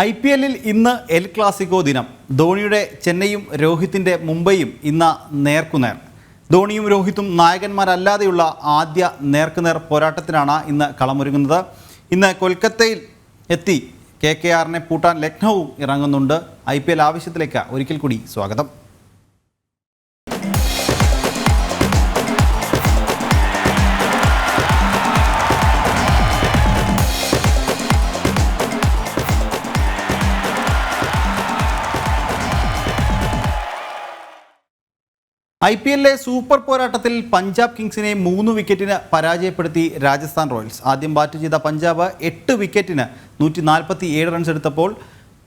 I P എല്ലിൽ ഇന്ന് El Clasico ദിനം. ധോണിയുടെ ചെന്നൈയും രോഹിത്തിന്റെ മുംബൈയും ഇന്ന് നേർക്കുനേർ. ധോണിയും രോഹിത്തും നായകന്മാരല്ലാതെയുള്ള ആദ്യ നേർക്കുനേർ പോരാട്ടത്തിനാണ് ഇന്ന് കളമൊരുങ്ങുന്നത്. ഇന്ന് കൊൽക്കത്തയിൽ എത്തി കെ കെ ആറിനെ പൂട്ടാൻ ലക്നൌവും ഇറങ്ങുന്നുണ്ട്. ഐ പി എൽ ആവശ്യത്തിലേക്ക് ഒരിക്കൽ കൂടി സ്വാഗതം. ഐ പി എല്ലിലെ സൂപ്പർ പോരാട്ടത്തിൽ പഞ്ചാബ് കിങ്സിനെ മൂന്ന് വിക്കറ്റിന് പരാജയപ്പെടുത്തി രാജസ്ഥാൻ റോയൽസ്. ആദ്യം ബാറ്റ് ചെയ്ത പഞ്ചാബ് എട്ട് വിക്കറ്റിന് നൂറ്റി നാൽപ്പത്തി ഏഴ് റൺസ് എടുത്തപ്പോൾ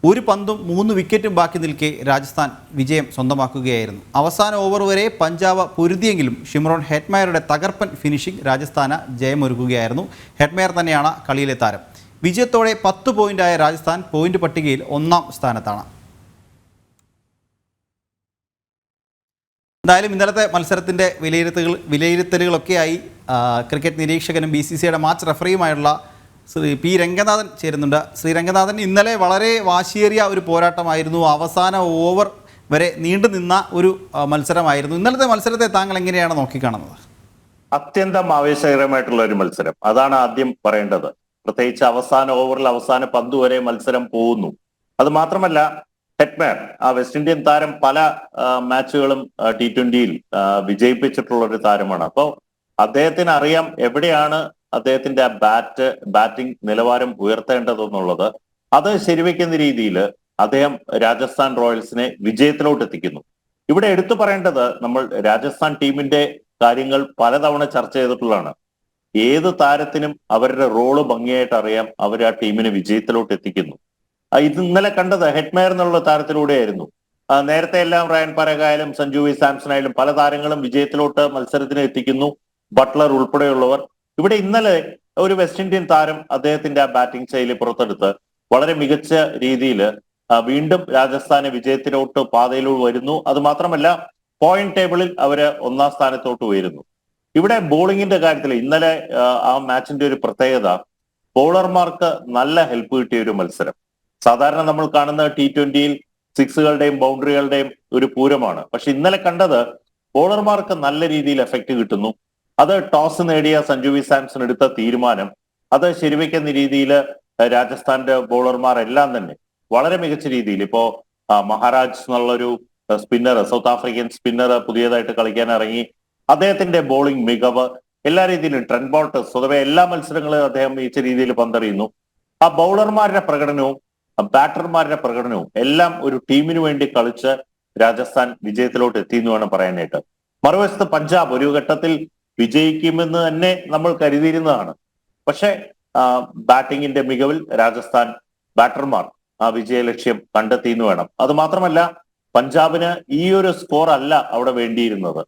ഒരു പന്തും മൂന്ന് വിക്കറ്റും ബാക്കി നിൽക്കെ രാജസ്ഥാൻ വിജയം സ്വന്തമാക്കുകയായിരുന്നു. അവസാന ഓവർ വരെ പഞ്ചാബ് പൊരുതിയെങ്കിലും ഷിമ്രോൺ ഹെറ്റ്മയറുടെ തകർപ്പൻ ഫിനിഷിംഗ് രാജസ്ഥാന് ജയമൊരുക്കുകയായിരുന്നു. ഹെറ്റ്മയർ തന്നെയാണ് കളിയിലെ താരം. വിജയത്തോടെ പത്ത് പോയിന്റായ രാജസ്ഥാൻ പോയിന്റ് പട്ടികയിൽ ഒന്നാം സ്ഥാനത്താണ്. എന്തായാലും ഇന്നലത്തെ മത്സരത്തിന്റെ വിലയിരുത്തുകൾ വിലയിരുത്തലുകളൊക്കെയായി ക്രിക്കറ്റ് നിരീക്ഷകനും ബി സി സിയുടെ മാച്ച് റെഫറിയുമായുള്ള ശ്രീ പി രംഗനാഥൻ ചേരുന്നുണ്ട്. ശ്രീ രംഗനാഥൻ ഇന്നലെ വളരെ വാശിയേറിയ ഒരു പോരാട്ടമായിരുന്നു. അവസാന ഓവർ വരെ നീണ്ടു നിന്ന ഒരു മത്സരമായിരുന്നു. ഇന്നലത്തെ മത്സരത്തെ താങ്കൾ എങ്ങനെയാണ് നോക്കിക്കാണുന്നത്? അത്യന്തം ആവേശകരമായിട്ടുള്ള ഒരു മത്സരം. അതാണ് ആദ്യം പറയേണ്ടത്. പ്രത്യേകിച്ച് അവസാന ഓവറിൽ അവസാന പന്ത് വരെ മത്സരം പോകുന്നു. അത് മാത്രമല്ല ഹെറ്റ്മാൻ ആ വെസ്റ്റ് ഇന്ത്യൻ താരം പല മാച്ചുകളും ടി ട്വന്റിയിൽ വിജയിപ്പിച്ചിട്ടുള്ള ഒരു താരമാണ്. അപ്പോൾ അദ്ദേഹത്തിന് അറിയാം എവിടെയാണ് അദ്ദേഹത്തിന്റെ ആ ബാറ്റ് ബാറ്റിംഗ് നിലവാരം ഉയർത്തേണ്ടതെന്നുള്ളത്. അത് ശരിവെക്കുന്ന രീതിയിൽ അദ്ദേഹം രാജസ്ഥാൻ റോയൽസിനെ വിജയത്തിലോട്ട് എത്തിക്കുന്നു ഇവിടെ എടുത്തു പറയേണ്ടത് നമ്മൾ രാജസ്ഥാൻ ടീമിന്റെ കാര്യങ്ങൾ പലതവണ ചർച്ച ചെയ്തിട്ടുള്ളതാണ്. ഏത് താരത്തിനും അവരുടെ റോൾ ഭംഗിയായിട്ട് അറിയാം അവർ ആ ടീമിനെ വിജയത്തിലോട്ട് എത്തിക്കുന്നു ഇത് ഇന്നലെ കണ്ടത് ഹെഡ്മയർ എന്നുള്ള താരത്തിലൂടെയായിരുന്നു. നേരത്തെ എല്ലാം റയൻ പരകായാലും സഞ്ജു വി സാംസൺ ആയാലും പല താരങ്ങളും വിജയത്തിലോട്ട് മത്സരത്തിന് എത്തിക്കുന്നു. ബട്ട്ലർ ഉൾപ്പെടെയുള്ളവർ. ഇവിടെ ഇന്നലെ ഒരു വെസ്റ്റ് ഇന്ത്യൻ താരം അദ്ദേഹത്തിന്റെ ആ ബാറ്റിംഗ് ശൈലി പുറത്തെടുത്ത് വളരെ മികച്ച രീതിയിൽ വീണ്ടും രാജസ്ഥാനെ വിജയത്തിലോട്ട് പാതയിലൂടെ വരുന്നു. അത് മാത്രമല്ല പോയിന്റ് ടേബിളിൽ അവർ ഒന്നാം സ്ഥാനത്തോട്ട് ഉയരുന്നു. ഇവിടെ ബോളിങ്ങിന്റെ കാര്യത്തിൽ ഇന്നലെ ആ മാച്ചിന്റെ ഒരു പ്രത്യേകത ബോളർമാർക്ക് നല്ല ഹെൽപ്പ് കിട്ടിയ ഒരു മത്സരം. സാധാരണ നമ്മൾ കാണുന്ന ടി ട്വന്റിയിൽ സിക്സുകളുടെയും ബൗണ്ടറികളുടെയും ഒരു പൂരമാണ്. പക്ഷെ ഇന്നലെ കണ്ടത് ബോളർമാർക്ക് നല്ല രീതിയിൽ എഫക്ട് കിട്ടുന്നു. അത് ടോസ് നേടിയ സഞ്ജു വി സാംസൺ എടുത്ത തീരുമാനം. അത് ശരിവെക്കുന്ന രീതിയിൽ രാജസ്ഥാന്റെ ബോളർമാർ എല്ലാം തന്നെ വളരെ മികച്ച രീതിയിൽ. ഇപ്പോ മഹാരാജ് എന്നുള്ളൊരു സ്പിന്നർ സൗത്ത് ആഫ്രിക്കൻ സ്പിന്നർ പുതിയതായിട്ട് കളിക്കാൻ ഇറങ്ങി. അദ്ദേഹത്തിന്റെ ബോളിംഗ് മികവ് എല്ലാ രീതിയിലും ട്രെൻഡ് ബോൾട്ട് സ്വതവേ എല്ലാ മത്സരങ്ങളും അദ്ദേഹം മികച്ച രീതിയിൽ പന്തറിയുന്നു. ആ ബൗളർമാരുടെ പ്രകടനവും ബാറ്റർമാരുടെ പ്രകടനവും എല്ലാം ഒരു ടീമിന് വേണ്ടി കളിച്ച് രാജസ്ഥാൻ വിജയത്തിലോട്ട് എത്തി എന്ന് വേണം പറയാനായിട്ട്. മറുവശത്ത് പഞ്ചാബ് ഒരു ഘട്ടത്തിൽ വിജയിക്കുമെന്ന് തന്നെ നമ്മൾ കരുതിയിരുന്നതാണ്. പക്ഷെ ബാറ്റിംഗിന്റെ മികവിൽ രാജസ്ഥാൻ ബാറ്റർമാർ ആ വിജയലക്ഷ്യം കണ്ടെത്തി എന്ന് വേണം. അത് മാത്രമല്ല പഞ്ചാബിന് ഈ ഒരു സ്കോർ അല്ല അവിടെ വേണ്ടിയിരുന്നത്.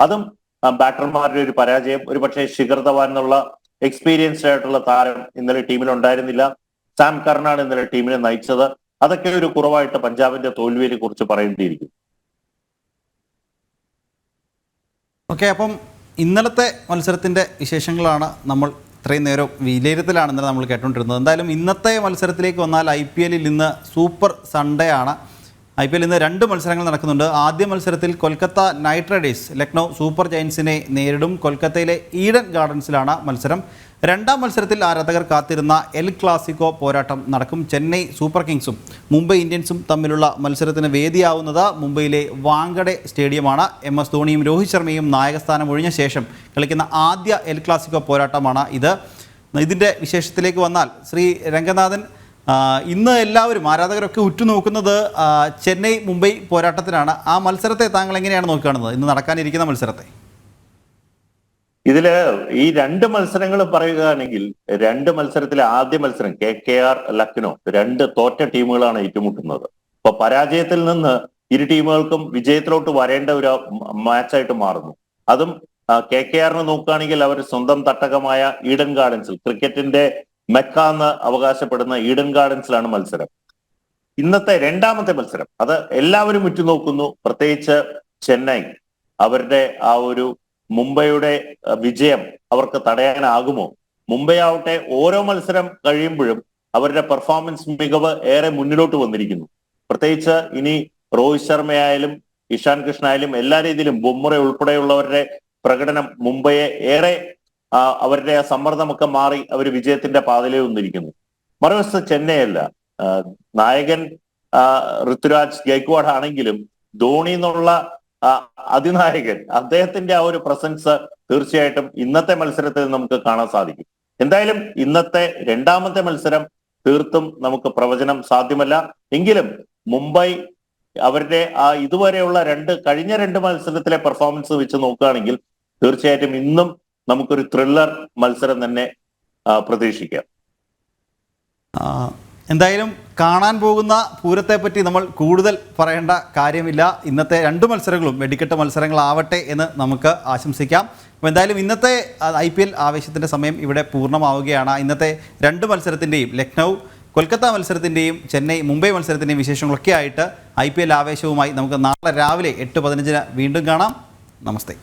അതും ബാറ്റർമാരുടെ ഒരു പരാജയം. ഒരു പക്ഷേ ശിഖർ ധവാൻ എന്നുള്ള എക്സ്പീരിയൻസ്ഡ് ആയിട്ടുള്ള താരം ഇന്നലെ ടീമിൽ ഉണ്ടായിരുന്നില്ല. സാം കർണാണ് ഇന്നലെ ടീമിനെ നയിച്ചത് അതൊക്കെ ഒരു കുറവായിട്ട് പഞ്ചാബിന്റെ തോൽവിയെ കുറിച്ച് പറയേണ്ടിയിരിക്കും ഓക്കെ അപ്പം ഇന്നലത്തെ മത്സരത്തിന്റെ വിശേഷങ്ങളാണ് നമ്മൾ ഇത്രയും നേരം വിലയിരുത്തലാണ് നമ്മൾ കേട്ടുകൊണ്ടിരുന്നത് എന്തായാലും ഇന്നത്തെ മത്സരത്തിലേക്ക് വന്നാൽ ഐ പി എല്ലിൽ ഇന്ന് സൂപ്പർ സൺഡേ ആണ്. ഐ പി എൽ ഇന്ന് രണ്ട് മത്സരങ്ങൾ നടക്കുന്നുണ്ട്. ആദ്യ മത്സരത്തിൽ Kolkata Knight Riders Lucknow super ജയൻസിനെ നേരിടും. കൊൽക്കത്തയിലെ ഈഡൻ ഗാർഡൻസിലാണ് മത്സരം. രണ്ടാം മത്സരത്തിൽ ആരാധകർ കാത്തിരുന്ന എൽ ക്ലാസിക്കോ പോരാട്ടം നടക്കും. ചെന്നൈ സൂപ്പർ കിങ്സും മുംബൈ ഇന്ത്യൻസും തമ്മിലുള്ള മത്സരത്തിന് വേദിയാവുന്നത് മുംബൈയിലെ വാങ്കഡെ സ്റ്റേഡിയമാണ്. എം എസ് ധോണിയും രോഹിത് ശർമ്മയും നായകസ്ഥാനം ഒഴിഞ്ഞ ശേഷം കളിക്കുന്ന ആദ്യ എൽ ക്ലാസിക്കോ പോരാട്ടമാണ് ഇത്. ഇതിന്റെ വിശേഷത്തിലേക്ക് വന്നാൽ ശ്രീ രംഗനാഥൻ ഇന്ന് എല്ലാവരും ആരാധകരൊക്കെ ഉറ്റുനോക്കുന്നത് ചെന്നൈ മുംബൈ പോരാട്ടത്തിനാണ് ആ മത്സരത്തെ താങ്കൾ എങ്ങനെയാണ് നോക്കിക്കാണുന്നത് ഇന്ന് നടക്കാനിരിക്കുന്ന മത്സരത്തെ. ഇതിൽ ഈ രണ്ട് മത്സരങ്ങൾ പറയുകയാണെങ്കിൽ രണ്ട് മത്സരത്തിലെ ആദ്യ മത്സരം കെ കെ ആർ ലക്നോ രണ്ട് തോറ്റ ടീമുകളാണ് ഏറ്റുമുട്ടുന്നത്. അപ്പൊ പരാജയത്തിൽ നിന്ന് ഇരു ടീമുകൾക്കും വിജയത്തിലോട്ട് വരേണ്ട ഒരു മാച്ചായിട്ട് മാറുന്നു. അതും കെ കെ ആറിന് നോക്കുകയാണെങ്കിൽ അവർ സ്വന്തം തട്ടകമായ ഈഡൻ ഗാർഡൻസിൽ ക്രിക്കറ്റിന്റെ മെക്ക എന്ന് അവകാശപ്പെടുന്ന ഈഡൻ ഗാർഡൻസിലാണ് മത്സരം. ഇന്നത്തെ രണ്ടാമത്തെ മത്സരം. അത് എല്ലാവരും ഉറ്റുനോക്കുന്നു. പ്രത്യേകിച്ച് ചെന്നൈ. അവരുടെ ആ ഒരു മുംബൈയുടെ വിജയം അവർക്ക് തടയാനാകുമോ? മുംബൈ ആവട്ടെ ഓരോ മത്സരം കഴിയുമ്പോഴും അവരുടെ പെർഫോമൻസ് മികവ് ഏറെ മുന്നിലോട്ട് വന്നിരിക്കുന്നു. പ്രത്യേകിച്ച് ഇനി രോഹിത് ശർമ്മയായാലും ഇഷാൻ കൃഷ്ണ ആയാലും എല്ലാ രീതിയിലും ബുംറ ഉൾപ്പെടെയുള്ളവരുടെ പ്രകടനം മുംബൈയെ ഏറെ അവരുടെ ആ സമ്മർദ്ദമൊക്കെ മാറി അവർ വിജയത്തിന്റെ പാതയിലേ വന്നിരിക്കുന്നു. മറുവശത്ത് ചെന്നൈ അല്ല നായകൻ ഋതുരാജ് ഗൈക്വാഡ് ആണെങ്കിലും ധോണി എന്നുള്ള അതിനായകൻ അദ്ദേഹത്തിന്റെ ആ ഒരു പ്രസൻസ് തീർച്ചയായിട്ടും ഇന്നത്തെ മത്സരത്തിൽ നമുക്ക് കാണാൻ സാധിക്കും. എന്തായാലും ഇന്നത്തെ രണ്ടാമത്തെ മത്സരം തീർത്തും നമുക്ക് പ്രവചനം സാധ്യമല്ല. എങ്കിലും മുംബൈ അവരുടെ ആ ഇതുവരെയുള്ള രണ്ട് കഴിഞ്ഞ രണ്ട് മത്സരത്തിലെ പെർഫോമൻസ് വെച്ച് നോക്കുകയാണെങ്കിൽ തീർച്ചയായിട്ടും ഇന്നും നമുക്കൊരു ത്രില്ലർ മത്സരം തന്നെ പ്രതീക്ഷിക്കാം. എന്തായാലും കാണാൻ പോകുന്ന പൂരത്തെ പറ്റി നമ്മൾ കൂടുതൽ പറയേണ്ട കാര്യമില്ല. ഇന്നത്തെ രണ്ട് മത്സരങ്ങളും വെടിക്കെട്ട് മത്സരങ്ങളാവട്ടെ എന്ന് നമുക്ക് ആശംസിക്കാം. അപ്പോൾ എന്തായാലും ഇന്നത്തെ ഐ പി എൽ ആവേശത്തിന്റെ സമയം ഇവിടെ പൂർണമാവുകയാണ്. ഇന്നത്തെ രണ്ട് മത്സരത്തിന്റെയും ലക്നൗ കൊൽക്കത്ത മത്സരത്തിന്റെയും ചെന്നൈ മുംബൈ മത്സരത്തിന്റെയും വിശേഷങ്ങളൊക്കെ ആയിട്ട് ഐ പി എൽ ആവേശവുമായി നമുക്ക് നാളെ രാവിലെ എട്ട് പതിനഞ്ചിന് വീണ്ടും കാണാം. നമസ്തേ.